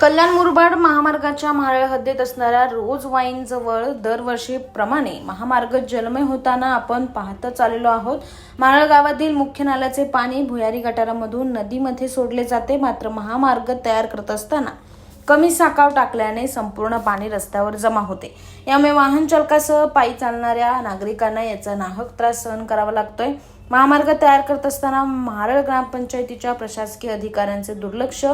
कल्याण मुरबाड महामार्गाच्या महाराळ हद्दीत असणाऱ्या रोज वाईन जवळ दरवर्षीप्रमाणे महामार्ग जलमय होताना आपण पाहतच आलेलो आहोत. मारळ गावातील मुख्य नाल्याचे पाणी भुयारी गटारामधून नदीमध्ये सोडले जाते मात्र महामार्ग तयार करत असताना कमी साकाव टाकल्याने संपूर्ण पाणी रस्त्यावर जमा होते. यामुळे वाहन चालकासह पायी चालणाऱ्या नागरिकांना याचा नाहक त्रास सहन करावा लागतोय. महामार्ग तयार करत असताना महाराळ ग्रामपंचायतीच्या प्रशासकीय अधिकाऱ्यांचे दुर्लक्ष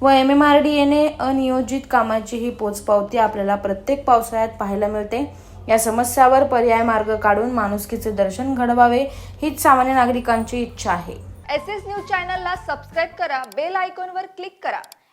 व एम एम आर डी एने अनियोजित कामाची ही पोचपावती आपल्याला प्रत्येक पावसाळ्यात पाहायला मिळते. या समस्यावर पर्याय मार्ग काढून माणुसकीचे दर्शन घडवावे हीच सामान्य नागरिकांची इच्छा आहे. एस एस न्यूज चॅनलला सबस्क्राईब करा बेल आयकॉनवर क्लिक करा.